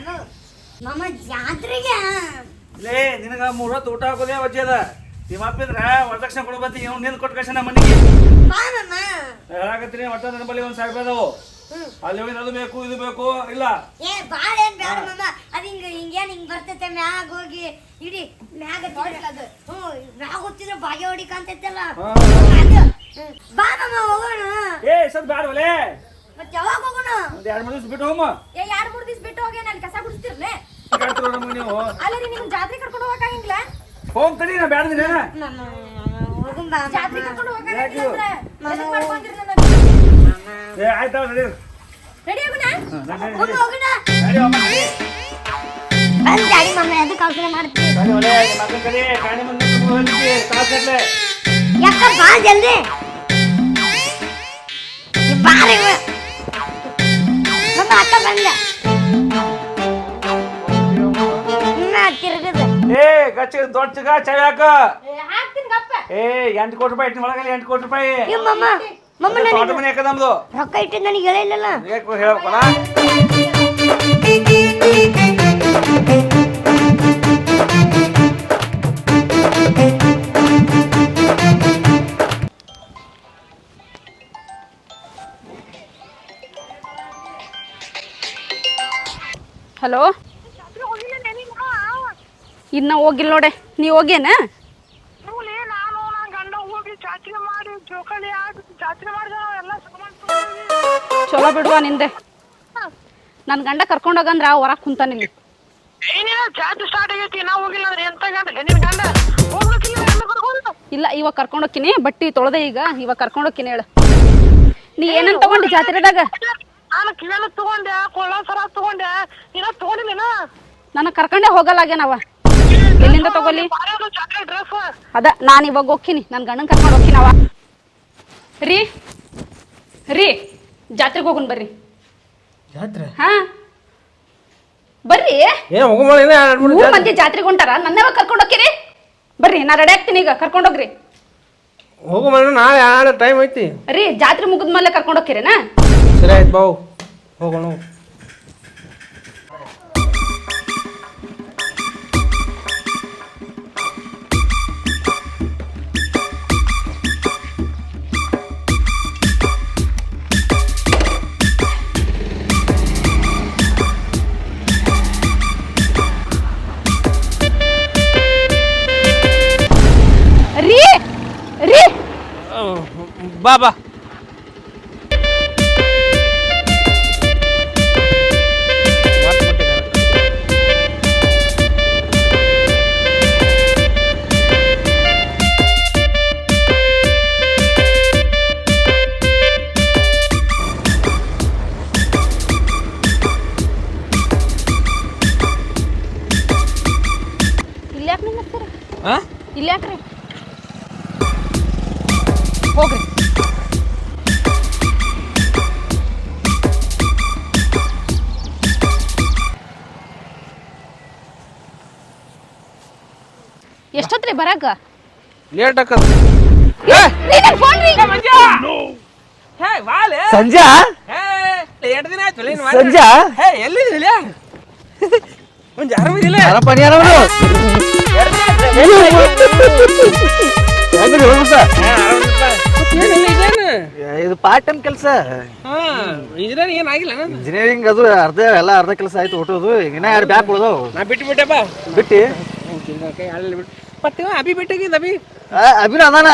Hello ಮಾಮ ಜಾತ್ರೆಗೆ? ಲೇ ನಿನಗ ಮೂರ ಹೊತ್ತು ಊಟ ಹಾಕೋದೇ ವಜ್ಜೆ ಅದ. ನಿಮ್ಮ ಅಪ್ಪಿದ್ರ ವರದಕ್ಷಿಣೆ ಕೊಡ್ಬತ್ತಿ ಇವ್ ನಿನ್ ಕೊಟ್ಟು ನಮ್ಮ ಮನೆಗೆ. ಬಾ ಮಾಮ ಹೇಳಾಕತ್ತೀನಿ ಒಟ್ಟ ನನ್ನ ಬಳಿ ಒಂದು ಸಾವಿರ ರೂಪಾಯಿ ಅದಾವು. ಅಲ್ಲಿ ಹೋಗಿ ಅದು ಬೇಕು ಇದು ಬೇಕು ಇಲ್ಲ. ಏ ಬಾಳ ಏನ್ ಬೇಡ ಮಾಮ. ಅದು ಹಿಂಗ ಹಿಂಗೇನ್ ಹಿಂಗ್ ಬರ್ತೈತೆ ಮ್ಯಾಗ ಹೋಗಿ ಇಡಿ ಮ್ಯಾಗ ಅದು. ಹ್ಞೂ ಮ್ಯಾಗ ಹೋಗ್ತಿದ್ರೆ ಬಾಗೆ ಹೊಡಿಕಂತೈತಲ್ಲ. ಹಾ. ಅದು. ಬಾ ಮಾಮ ಹೋಗೋಣ. ಏ ಸದ್ ಬ್ಯಾಡ ಒಲೆ ಮತ್ತೆ ಯಾವಾಗ ಹೋಗೋಣ? ಒಂದ್ ಎರಡ್ ಮೂರು ದಿವಸ ಬಿಟ್ಟು ಹೋಮ ಏ ಯಾರು ಮೂರ್ ದಿವ್ಸ ಬಿಟ್ಟು ಹೋಗಿ ನಾನು ಕಸ ಗುಡಿಸ್ತಿರ್ಲೆ ಕೇಳ್ತಿರೋ ನಮಗೆ ನೀವು? ಅಲ್ಲ ರೀ ನಿಮ್ಗೆ ಜಾತ್ರೆ ಕರ್ಕೊಂಡು ಹೋಗಕ್ಕಾಗಿಲ್ಲ ಹೋಗ್ ತಡಿ ನಾ ಬ್ಯಾಡ್ದಿನ ನಾನು ಹೋಗೋಣ ಬಾ ಜಾತ್ರೆ ಕರ್ಕೊಂಡು? ಹೋಗಕ್ಕಾಗಿಲ್ಲ ಏ ನಡಿ ರೆಡಿ ಆಗುಣ ಹೋಗೋಣ ಹೋಗೋಣ. ರೆಡಿ ಹೋಮ ಬಂದ್ ಗಾಡಿ ಕಡೆ. ಮುಂದೆ ಹೋಗ್ತೀವಿ ಯಾಕ ಬಾ ಜಲ್ದಿ? ಈ ಬಾರಿ ಇವ. ಬಂದೆ. ನಾ ತಿರುಗದ ಏ ಗಚ್ಚ ದೊಡ್ಡ ಚಿಗ ಚಾಯ್ ಹಾಕ. ಏ, ಎಂಟು ಕೋಟಿ ರೂಪಾಯಿ ಇಟ್ಟಿನ ಒಳಗಲ್ಲಿ ಎಂಟು ಕೋಟಿ ರೂಪಾಯಿ. ಮಮ್ಮ ಮಾಮ ಮಾಮ ತೋಟ ನನಗೆ ಮನೆ ಯಾಕ ನಮ್ದು. ರೊಕ್ಕ ಇಟ್ಟಿದ್ದು ನನಗೆ ಹೇಳಿಲ್ಲಲ್ಲ ಯಾಕೆ ಹಲೋ? ಇನ್ನ ಹೋಗಿಲ್ಲ ನೋಡೆ. ನೀ ಹೋಗೇನ. ಚಲೋ ಬಿಡುವ ನಿಂದೆ. ನನ್ನ ಗಂಡ ಕರ್ಕೊಂಡೋಗಂದ್ರ ಹೊರಗೆ ಕುಂತಾನಿಲ್ಲಿ ಏನಿಲ್ಲ ಜಾತ್ರೆ ಸ್ಟಾರ್ಟ್ ಆಗೈತಿ ನಾ ಹೋಗಿಲ್ಲ ಅಂದ್ರೆ ಎಂತ ಗಂಡ? ಗಂಡ ಹೋಗ್ಬೇಕಿಲ್ಲ ಎಲ್ಲ ಕರ್ಕೊಂಡು ಇಲ್ಲ ಇವಾಗ ಕರ್ಕೊಂಡೋಗ್ತೀನಿ ಬಟ್ಟಿ ತೊಳೆದೆ ಈಗ ಇವಾಗ ಕರ್ಕೊಂಡೋಗ್ತೀನಿ ಹೇಳು. ನೀ ಏನಂತ ತಗೊಂಡಿ ಜಾತ್ರೆದಾಗ? ನಾನು ಕಿವಿಯಲ್ಲ ತಗೊಂಡೆ ಕೊಳ್ಳ ಸರ ತಗೊಂಡೆ. ಇನ್ನ ತಗೊಂಡಿಲ್ಲ ನನ್ನ ಕರ್ಕೊಂಡೇ ಹೋಗಲ್ಲಾಗೇನವ ಎಲ್ಲಿಂದ ತಗೊಲಿ ಅದು ಜಾತ್ರೆ ಡ್ರೆಸ್ ಅದ ನಾನು ಇವಾಗ ಹೋಗ್ತೀನಿ. ನನ್ನ ಗಂಡನ ಕರ್ಕೊಂಡು ಹೋಗ್ತೀನವ ರೀ ರೀ ಜಾತ್ರೆಗೆ ಹೋಗೋಣ ಬರ್ರಿ. ಜಾತ್ರೆ? ಹಾ. ಬರ್ರಿ. ಏ ಏನ ಮೂರು ಮಂದಿ ಜಾತ್ರೆಗೆ ಹೊಂಟಾರ? ನನ್ನವ ಕರ್ಕೊಂಡು ಹೋಗ್ತೀರಿ? ಬರ್ರಿ ನಾ ರೆಡಿ ಆಗ್ತೀನಿ ಈಗ. ಕರ್ಕೊಂಡೋಗ್ರಿ ಹೋಗಮ್ಮ ನಾಳೆ ಎರಡು ಟೈಮ್ ಐತಿ. ರೀ ಜಾತ್ರೆ ಮುಗಿದ್ಮೇಲೆ ಕರ್ಕೊಂಡು ಹೋಗ್ತೀರೇನಾ? ಸರಿ ಆಯ್ತು ಬಾವು. ಹೋಗೋಣ ಹೋಗು. ರೀ ರೀ ಬಾ ಇಲ್ಲಿ ಯಾಕ್ರಿ ಹೋಗ್ರಿ. ಎಷ್ಟೊತ್ರಿ ಬರಾಕ? ಲೇಟ್ ಆಕದ ಸಂಜಾ? ಎರಡು ದಿನ ಆಯ್ತು ಸಂಜಾ? ಹೇ ಎಲ್ಲಿದಿಲ್ಲ ಒಂದು ಆರಾಮಿದಿಲ್ಲ ಇದು ಪಾರ್ಟ್ ಟೈಮ್ ಕೆಲಸ. ಇಂಜಿನಿಯರಿಂಗ್ ಏನಾಗಿಲ್ಲ ಇಂಜಿನಿಯರಿಂಗ್ ಅದು ಅರ್ಧ ಎಲ್ಲ ಅರ್ಧ ಕೆಲಸ ಆಯ್ತು ಹುಟ್ಟೋದು ಇನ್ನ ಯಾರು ಬ್ಯಾಕ್ ಉಳ್ದವು? ನಾ ಬಿಟ್ಟು ಬಿಟ್ಟೆಪ್ಪ ಬಿಟ್ಟಿ? ಮತ್ತೆ ಇವ ಅಭಿ ಬಿಟ್ಟಾಗಿದ್ದ ಅಭಿ? ಆ, ಅಭಿನ ಅದಾನ.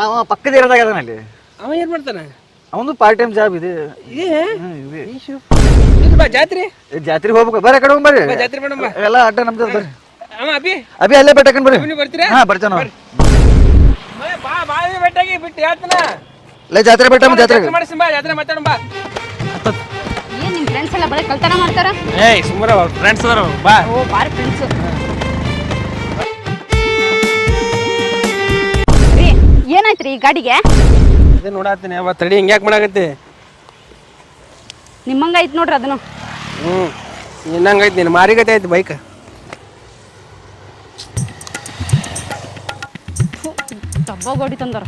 ಅವ ಪಕ್ಕದ ಏರಿಯಾದಾಗ ಅದಾನ ಅಲ್ಲಿ. ಅವ ಏನ್ ಮಾಡ್ತಾನ? ಅವನು ಪಾರ್ಟ್ ಟೈಮ್ ಜಾಬ್ ಇದೆ. ಇದೇ? ಹ್ಮ್, ಇದೆ. ಇದು ಬಾ ಜಾತ್ರೆ. ಜಾತ್ರೆಗೆ ಹೋಗ್ಬೇಕು. ಬರ್ರಿ ಆ ಕಡೆ ಹೋಗ್ ಬರ್ರಿ ಬಾ, ಜಾತ್ರೆ ಮೇಡಮ್ ಬಾ. ಎಲ್ಲ ಅಡ್ಡ ನಮ್ದು ಬರ್ರಿ. ಅಭಿ. ಅಭಿ ಅಲ್ಲೇ ಬೆಟ್ಟಕನ್ ಬರ್ರಿ. ಬರ್ತೀರಾ? ಹಾ ಬರ್ತಾನ ಬಾ ಬಾ ಬೆಟ್ಟಾಗಿ ಬಿಟ್ಟು ಹೇಳ್ತಾನ. ಲೇ ಜಾತ್ರೆ ಬೆಟ್ಟ ಜಾತ್ರೆ ಜಾತ್ರೆ ಮಾಡಿಸಿ ಬಾ ಜಾತ್ರೆ ಮಾತಾಡೋಣ ಬಾ. ಏನ್ ನಿಮ್ ಫ್ರೆಂಡ್ಸ್ ಎಲ್ಲ ಬರೀ ಕಲ್ತನ ಮಾಡ್ತಾರ? ಏಯ್ ಸುಮ್ಮನೆ ಫ್ರೆಂಡ್ಸ್ ಅದಾರ ಬಾ. ಓ ಬಾರಿ ಫ್ರೆಂಡ್ಸ್ ರೀ ಏನಾಯ್ತ್ರಿ ಈ ಗಾಡಿಗೆ? ಅದೇ ನೋಡತ್ತೀನಿ ಅವ ತಡಿ ಹಿಂಗ್ಯಾಕ್ ಮಾಡಾಕತ್ತಿ. ನಿಮ್ಮಂಗ ಐತ್ ನೋಡ್ರಿ ಅದನ್ನು. ಹ್ಞೂ ಇನ್ನಂಗೈತಿ ನೀನು ಮಾರಿಗತೆ ಐತಿ ಬೈಕ್ ಒಂದ್ ತಂದರ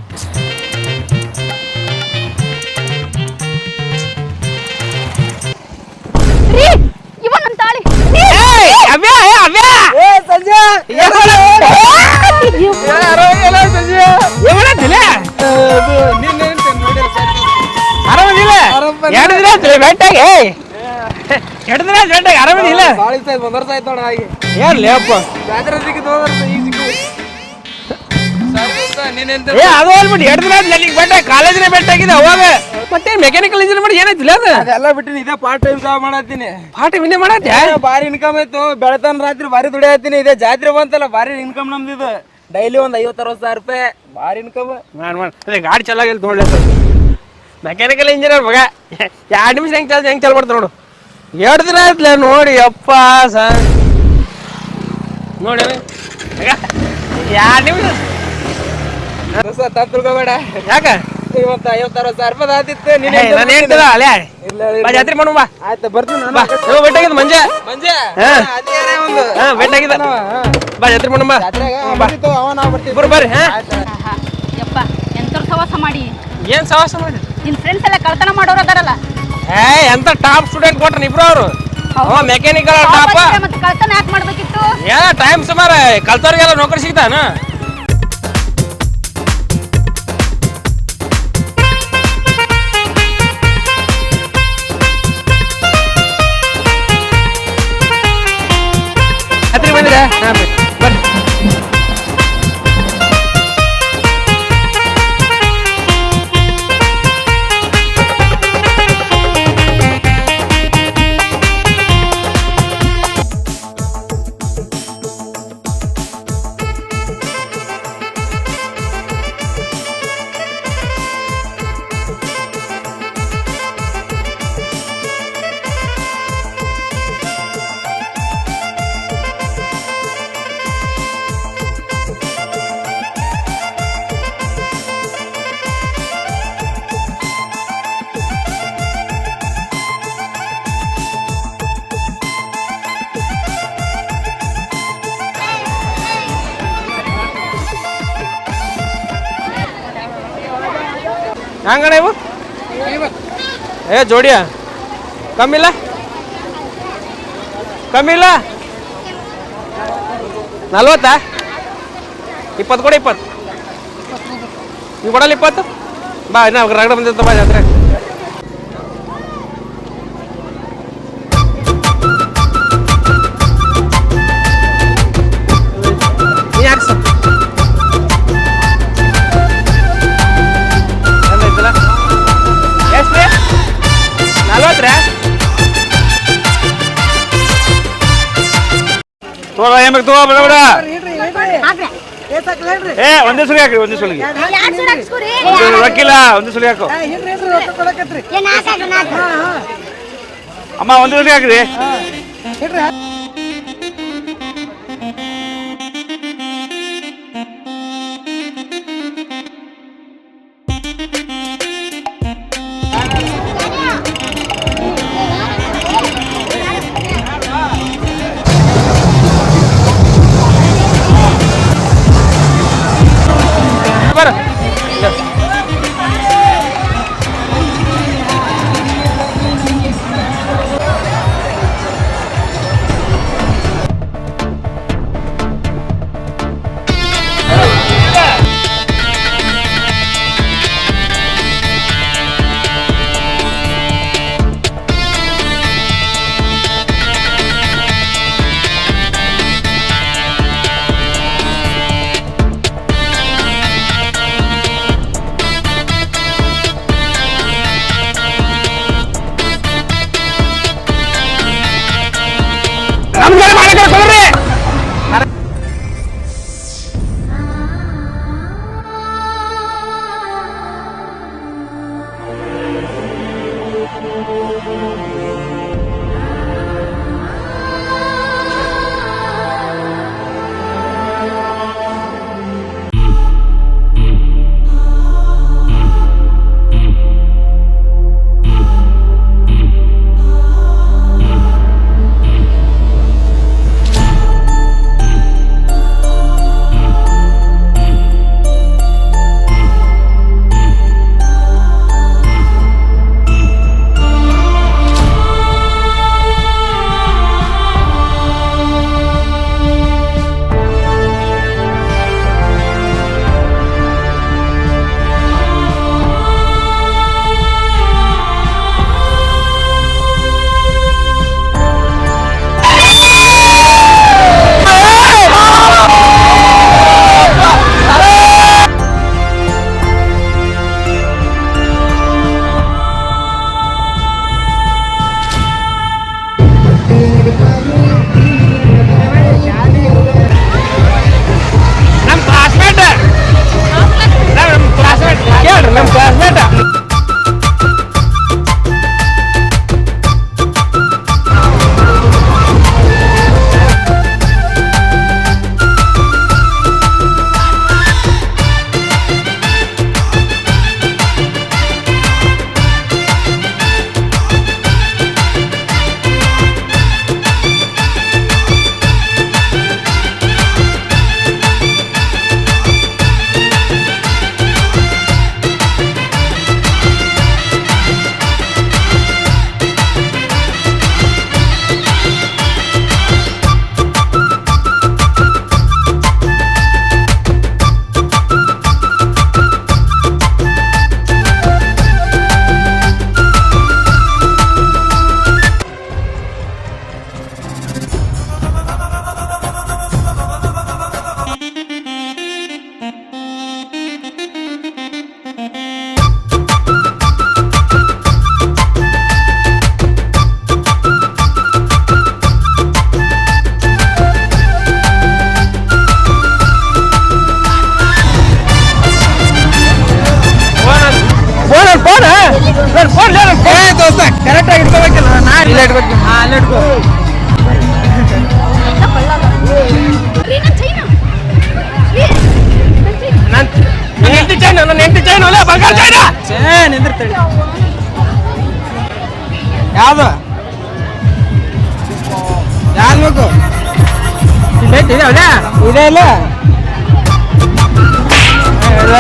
ಆಯ್ತು ನೋಡ ಹಾಗೆ. ಏನ್ ಲೇಪ್ಪ ಜಾತ್ರೆ ಸಿಕ್ಕಿದ್ದು ಏ ಅದು ಅಲ್ಬಿಟ್ಟು ಎರಡು ದಿನ ಆಯ್ತು ನನಗೆ ಬೆಟ್ಟ ಕಾಲೇಜಿನ ಬೆಟ್ಟಾಗಿದೆ ಅವಾಗ. ಮತ್ತೆ ಮೆಕ್ಯಾನಿಕಲ್ ಇಂಜಿನಿಯರ್ ಮಾಡಿ ಏನಾಯ್ತಿಲ್ಲ ಅದು? ಅದೆಲ್ಲ ಬಿಟ್ಟಿನಿ ಇದೇ ಪಾರ್ಟ್ ಟೈಮ್ ಜಾಬ್ ಮಾಡತ್ತೀನಿ. ಟೈಮ್ ವಿನ್ಯ ಮಾಡತ್ತೆ? ಭಾರಿ ಇನ್ಕಮ್ ಆಯ್ತು. ಬೆಳತನ ರಾತ್ರಿ ಭಾರಿ ದುಡಿಯತ್ತೀನಿ. ಇದೇ ಜಾತ್ರೆ ಬಂತಲ್ಲ ಭಾರಿ ಇನ್ಕಮ್ ನಮ್ದು ಇದು. ಡೈಲಿ ಒಂದ್ ಐವತ್ತು ಅರವತ್ತು ಸಾವಿರ ರೂಪಾಯಿ. ಭಾರಿ ಇನ್ಕಮ್ ಮಾಡಿ ಮಾಡ್. ಅದೇ ಗಾಡಿ ಚಲಾಗಿಲ್ಲ ನೋಡ್ಲಿ ಮೆಕ್ಯಾನಿಕಲ್ ಇಂಜಿನಿಯರ್ ಮಗ. ಎರಡು ನಿಮಿಷ ಹೆಂಗೆ ಚಾಲ್ ಹೆಂಗೆ ಚಾಲು ಮಾಡ್ತಾರೆ ನೋಡು. ಎರಡು ದಿನ ಆಯ್ತಲ್ಲ ನೋಡಿ ಅಪ್ಪ ಸ ನೋಡಿ ಎರಡು ನಿಮಿಷ. ತಿಳ್ಕೊಬೇಡ ಯಾಕ? ಇವತ್ತು ಐವತ್ತು ಅರವತ್ತು ಸಾವಿರ ರೂಪಾಯಿ ಆತಿತ್ತು ನೀನು ನಾನು ಹೇಳ್ತಿಲ್ಲ ಅಲ್ಲೇ. ಬಾ ಜಾತ್ರೆ ಮಾಡು ಬಾ. ಆಯ್ತು ಬರ್ತೀನಿ ನಾನು ಬಾ. ನೀವು ಬೆಟ್ಟಾಗಿದ್ದು ಮಂಜೆ. ಮಂಜೆ? ಹಾ. ಬೆಟ್ಟಾಗಿದ್ದ ಬಾ ಜಾತ್ರೆ ಮಾಡು ಬಾ. ಜಾತ್ರೆಗ ಬಾ. ಬರ್ತಿತ್ತು, ಅವ ನಾವು ಬರ್ತೀವಿ. ಇಬ್ಬರು ಬರ್ರಿ ಹಾ. ಯಪ್ಪ ಎಂತವ್ರ ಸವಾಸ ಮಾಡಿ? ಏನು ಸವಾಸ ಮಾಡಿ? ನಿನ್ ಫ್ರೆಂಡ್ಸ್ ಎಲ್ಲ ಕಳ್ತನ ಮಾಡೋರು ಅದಾರಲ್ಲ. ಏ ಎಂತ ಟಾಪ್ ಸ್ಟೂಡೆಂಟ್ ಕೊಟ್ರ ಇಬ್ರು ಅವರು? ಅವ ಮೆಕ್ಯಾನಿಕಲ್ ಟಾಪ್ ಮತ್ತೆ ಕಳ್ತನ ಯಾಕೆ ಮಾಡ್ಬೇಕಿತ್ತು? ಏ ಟೈಮ್ ಸುಮಾರ ಕಲ್ತವ್ರಿಗೆಲ್ಲ ನೌಕರಿ ಸಿಗ್ತಾನ? ಹತ್ತಿರ ಹಂಗಣ ಇವು? ಏ, ಜೋಡಿಯ. ಕಮ್ಮಿಲ್ಲ ಕಮ್ಮಿಲ್ಲ ನಲ್ವತ್ತಾ? ಇಪ್ಪತ್ತು ಕೊಡ, ಇಪ್ಪತ್ತು. ನೀವು ಕೊಡಲ್ಲ ಇಪ್ಪತ್ತು? ಬಾ, ಇನ್ನ ರಗಡ ಬಂದಿರ್ತ ಬಾ ಜಾತ್ರೆ ಬೇಕು ತಗೋ ಬೇಡ ಬೇಡ ಏ ಒಂದೇ ಸುಳಿ ಹಾಕ್ರಿ ಒಂದೇ? ಒಂದು ರೊಕ್ಕಿಲ್ಲ ಒಂದೇ ಸುಳಿ ಹಾಕು. ಅಮ್ಮ ಒಂದೇ ಸುಳಿ ಹಾಕ್ರಿ. ಛೇ ನಿಂದಿರ್ತೇಳಿ ಯಾವ್ದು? ಯಾರು ಬೇಕು? ಇದೆ ಅವನೇ ಇದೆ. ಇಲ್ಲ.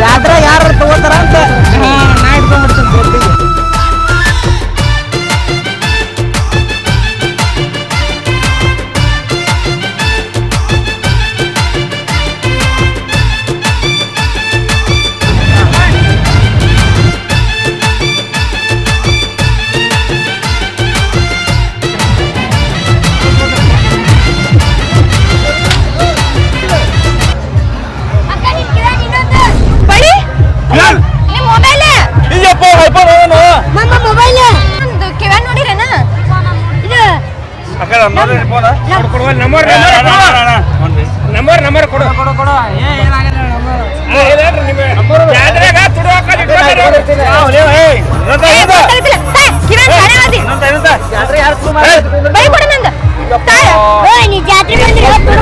ಜಾತ್ರೆ ಯಾರು ತಗೋತಾರ ಅಂತ? ನಾ ಇಟ್ಕೊಂಡ್ಬಿಡ್ತೀನಿ ಕೊಡುವ ನಂಬರ್ ನಂಬರ್ ನಂಬರ್ ಕೊಡು. ಕೊಡು. ಕೊಡು ಏ ಏನಾಗಿದೆ ನಂಬರ್ ತುಡು ಆದಿ. ಜಾತ್ರೆ ಯಾರು ಬೈ ಕೊಡು ಓ ನೀ ಜಾತ್ರೆ ಬಂದ್ರೆ ಇವತ್ತು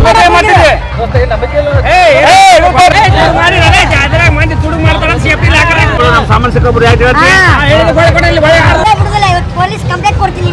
ತುಡು ಮಾಡಿ, ಜಾತ್ರೆ ಮಂದಿ ಮಾಡ್ತಾರ ಸೇಫ್ಟಿ ಲಾಕರ್. ನಮ್ಮ ಯಾಕೆ ಹೇಳ್ತಿ ಬಳೆ. ಬಿಡುದಿಲ್ಲ ಇವತ್ತು ಪೊಲೀಸ್ ಕಂಪ್ಲೇಂಟ್ ಕೊಡ್ತೀನಿ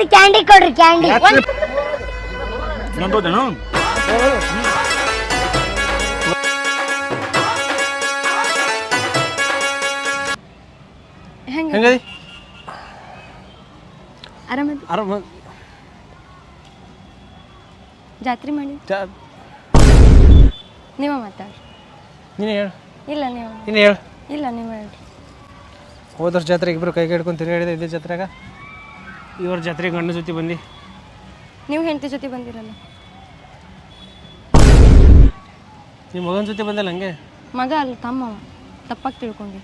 ಒಂದು ಕ್ಯಾಂಡಿ ಕೊಡ್ರಿ ಕ್ಯಾಂಡಿ. ನಂಬೋದೇನು? ಹೆಂಗೆ? ಹೆಂಗದಿ? ಆರಾಮದಿ ಆರಾಮ. ಜಾತ್ರೆ ಮಾಡಿ? ನೀವ ಮಾತಾಡ್ರಿ. ನೀನೇ ಹೇಳು. ಇಲ್ಲ ನೀವು ನೀನೇ ಹೇಳು. ಇಲ್ಲ ನೀವು ಹೇಳ್ರಿ. ಹೋದ್ರ ಜಾತ್ರೆಗೆ ಇಬ್ರು ಕೈ ಹಿಡ್ಕೊಂಡು ತಿರುಗಾಡಿದೆ ಇದೇ ಜಾತ್ರೆಗ? ಈ ಜಾತ್ರೆ ಗಂಡ ಜೊತೆ ಬಂದು. ನೀವು ಹೆಂಡತಿ ಜೊತೆ ಬಂದಿರಲ್ಲ? ನಿಮ್ಮ ಮಗನ ಜೊತೆ ಬಂದಲ್ಲ ಹಂಗೆ? ಮಗ ಅಲ್ಲ ತಮ್ಮ. ಅವ. ತಪ್ಪಾಗಿ ತಿಳ್ಕೊಂಡೆ.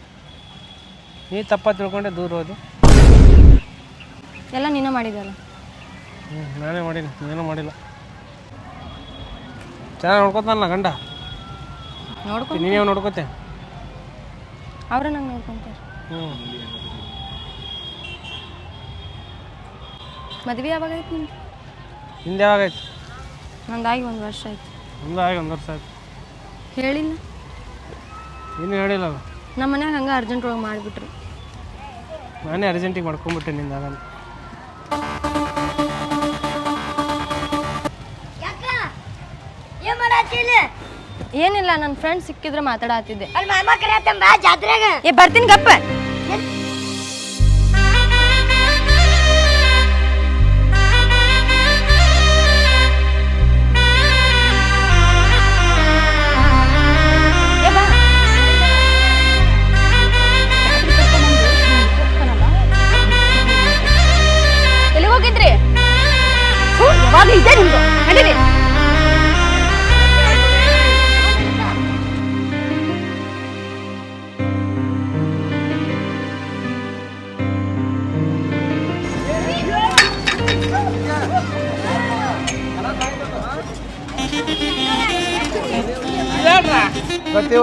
ನೀ ತಪ್ಪ ತಿಳ್ಕೊಂಡೆ ದೂರ ಹೋದು. ಎಲ್ಲ ನೀನು ಮಾಡಿದಲ್ಲ? ಹ್ಞೂ ನಾನೇ ಮಾಡೀನಿ ನೀನು ಮಾಡಿಲ್ಲ. ಚೆನ್ನಾಗಿ ನೋಡ್ಕೊತಾನಲ್ಲ ಗಂಡ? ನೋಡ್ಕೊ ನೀನೇ ನೋಡ್ಕೊತೆ? ಅವ್ರ ನಂಗೆ ನೋಡ್ಕೊಂತಾರೆ ಹ್ಞೂ ಮದ್ವೆ ಯಾವಾಗ ಆಯ್ತು ನಿಮ್ಗೆ ಹಿಂದೆ ಯಾವಾಗಾಯ್ತು ನಂದಾಗಿ ಒಂದು ವರ್ಷ ಆಯ್ತು. ನಂದಾಗಿ ಆಗಿ ಒಂದು ವರ್ಷ ಆಯ್ತು. ಹೇಳಿಲ್ಲ? ಇನ್ನೂ ಹೇಳಿಲ್ಲ ಅದು ನಮ್ಮ ಮನ್ಯಾಗ ಹಂಗೆ ಅರ್ಜೆಂಟ್ ಒಳಗೆ ಮಾಡಿಬಿಟ್ರು. ನಾನೇ ಅರ್ಜೆಂಟಿಗೆ ಮಾಡ್ಕೊಂಬಿಟ್ಟೆ ನಿಂದ ಆಗಲ್ಲ ಏನ್ ಏನಿಲ್ಲ ನನ್ನ ಫ್ರೆಂಡ್ ಸಿಕ್ಕಿದ್ರೆ ಮಾತಾಡತ್ತಿದ್ದೆ ಅಲ್ಲಿ ಮಾಮ ಕರೆಯತ್ತಂಬ ಜಾತ್ರೆಗೆ. ಏ ಬರ್ತೀನಿ ಗಪ್ಪ.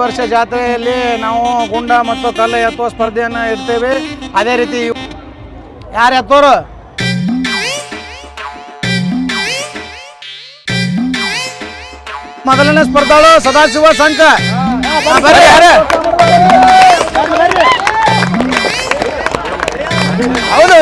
ವರ್ಷ ಜಾತ್ರೆಯಲ್ಲಿ ನಾವು ಗುಂಡ ಮತ್ತು ಕಲ್ಲು ಎತ್ತುವ ಸ್ಪರ್ಧೆಯನ್ನು ಇಡ್ತೇವೆ. ಅದೇ ರೀತಿ ಯಾರು ಎತ್ತೋರು? ಮೊದಲನೇ ಸ್ಪರ್ಧಾಳು ಸದಾಶಿವ ಸಂಕ ಹೌದು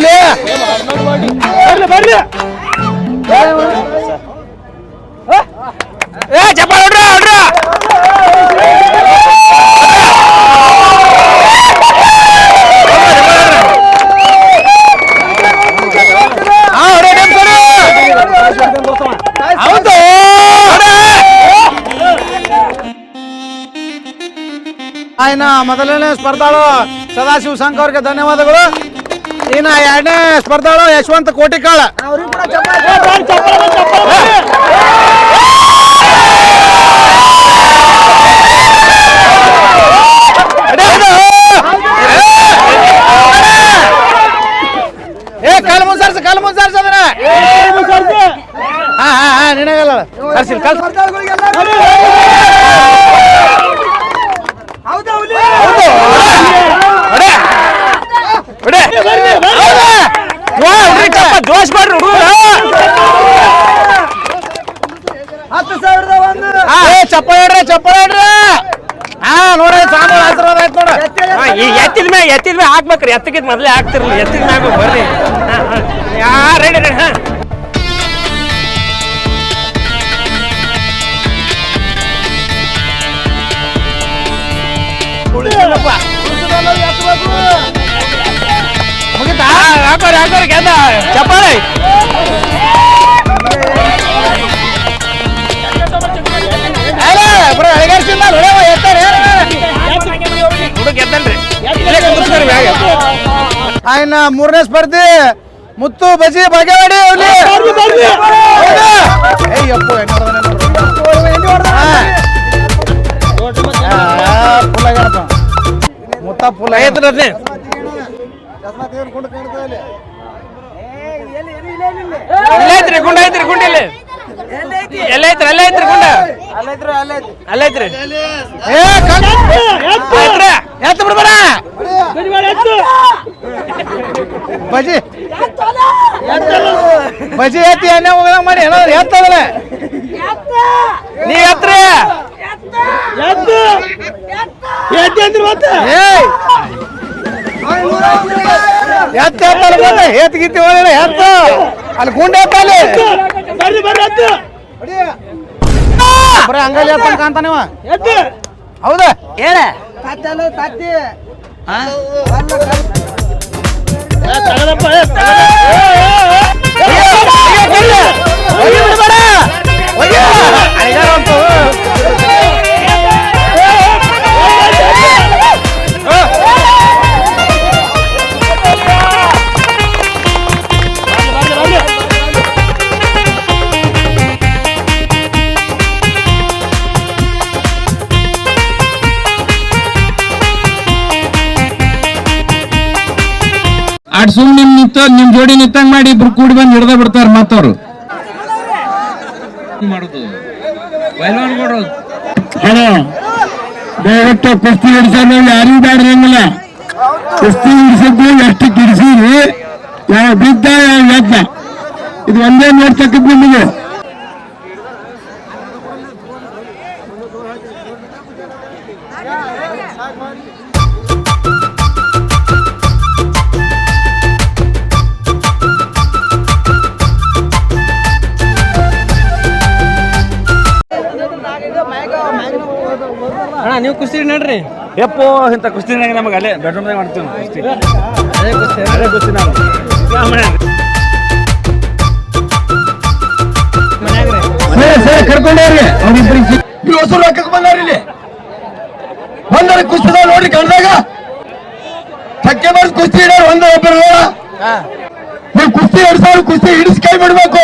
ಮೊದಲನೇ ಸ್ಪರ್ಧಾಳು ಸದಾಶಿವ ಸಂಘ ಅವ್ರಿಗೆ ಧನ್ಯವಾದಗಳು. ಇನ್ನ ಎರಡನೇ ಸ್ಪರ್ಧಾಳು ಯಶವಂತ ಕೋಟಿಕಾಳ. ಏ ಕಾಲು ಮುಂದ್ ಕಾಲು ಮುಂದ್ ಸರ್ಸ ಅದನ್ನ. ಹಾ ಹಾ ಹಾ, ನಿನಗಲ್ಲ. ಕಳ್ಸಿ ಕಾಲ್ ಜೋಶ್ ಮಾಡ್ರಿ ಹತ್ತು ಸಾವಿರದ ಒಂದು. ಚಪ್ಪ ಹೇಳ್ರಿ ಚಪ್ಪ ಹೇಳ್ರಿ ಹಾ ನೋಡ್ರಿ ಸಾಮಾನು ಆಶೀರ್ವಾದ ಆಯ್ತು ನೋಡ ಎತ್ತಿದ ಮ್ಯಾಗ ಎತ್ತಿದ ಮ್ಯಾಗ ಹಾಕ್ಬೇಕ್ರಿ. ಎತ್ತಕ್ಕಿದ್ ಮೊದಲೇ ಹಾಕ್ತಿರ್ಲಿ. ಎತ್ತಿದ ಮ್ಯಾಗ ಬರ್ರಿ. ಹಾ, ಹಾ. ಯಾ ರೆಡಿ ರೆಡಿ ಹಾ. ಮುಗಿತಾ ಹಾಕೋರಿ ಹಾಕೋರಿ ಗೆದ್ದ ಚಪ್ಪಾಳೆ ಅಲ್ಲ ಬರೋ ಅಳಗಾಡ್ಸಿಲ್ಲ ನೋಡವ ಎತ್ತಾರೆ ಹುಡುಗ ಗೆದ್ದನ್ರಿ ಎಲ್ಲ ಐತ್ರಿ ಗುಂಡ ಐತ್ರಿ ಗುಂಡ ಇಲ್ಲಿ ಎಲ್ಲ ಐತ್ರಿ ಎಲ್ಲ ಐತ್ರಿ ಗುಂಡ ಅಲ್ಲ ಐತ್ರಿ ಏ ಕಣ್- ಎತ್ತಿ ಎತ್ತು. ಬಿಡ್ಬೇಡ ಬಜಿ ಬಜಿ ಎತ್ತಿ ಎಣ್ಣೆ ಹೋಗದಂಗ ಮಾಡಿ ಏನಾದ್ರು ಎತ್ತದಲ್ಲ. ನೀ ಎತ್ರಿ ಏಯ್. ಎತ್ತ ಎತ್ತಲ್ಲ ಬಂದ ಎತ್ ಗೀತಿ ಹೋಗಿಲ್ಲ ಎತ್ತ. ಅಲ್ಲಿ ಗುಂಡ ಎತ್ತಲ್ಲಿ. ಬರೀ ಹಂಗಲ್ಲಿ ಹೌದ ಕಾಂತಾನವ ಹೌದಾ ಹೇಳ ಅಡ್ ಸುಮ್ ನಿಮ್ ನಿಂತ ನಿಮ್ ಜೋಡಿ ನಿಂತಂಗ್ ಮಾಡಿ ಇಬ್ರು ಕೂಡಿ ಬಂದು ಹಿಡ್ದ ಬಿಡ್ತಾರ ಮತ್ತವ್ರು. ಮಾಡುದು. ಕೊಡೋದು ದಯವಿಟ್ಟು ಕುಸ್ತಿ ಹಿಡಿಸೋದು ಯಾರಿಗೂ ಬ್ಯಾಡ್ರಿ ಹಂಗಿಲ್ಲ ಕುಸ್ತಿ ಹಿಡಿಸಿದ್ದು ಎಷ್ಟು ಕಿಡಿಸಿರಿ? ಯಾವ ಬಿದ್ದ ಯಾವ ಎದ್ದ. ಇದು ಒಂದೇ ನೋಡ್ತಕ್ಕದ್ದು ನಿಮಗೆ. ಅಣ್ಣ ನೀವು ಕುಸ್ತಿ ನೋಡ್ರಿ. ಎಪ್ಪೋ ಇಂಥ ಕುಸ್ತಿನಾಗ ನಮಗೆ ಅಲ್ಲೇ ಬೆಡ್ರೂಮ್ದಾಗ ಮಾಡ್ತೀವಿ ನಾವು ಕುಸ್ತಿ. ಅದೇ ಕುಸ್ತಿ. ನಾವು. ಕರ್ಕೊಂಡವ್ರಿ ಅವ್ರಿಬ್ರಿಗೆ ನೀವು ಹೊಸರು ಹಾಕಕ್ ಬಂದಾರ ಇಲ್ಲಿ? ಒಂದರ ಕುಸ್ತಿದ ನೋಡ್ರಿ ಕಣ್ದಾಗ? ಧಕ್ಕೆ ಮಾಡಿ ಕುಸ್ತಿ ನಾವು ಒಂದ ಒಬ್ಬರು ನೀವು ಕುಸ್ತಿ ಹಿಡಿಸ್ಕೊಂಡ್ಬಿಡ್ಬೇಕು ಕುಸ್ತಿ ಹಿಡಿಸಿ ಕೈ ಬಿಡ್ಬೇಕು.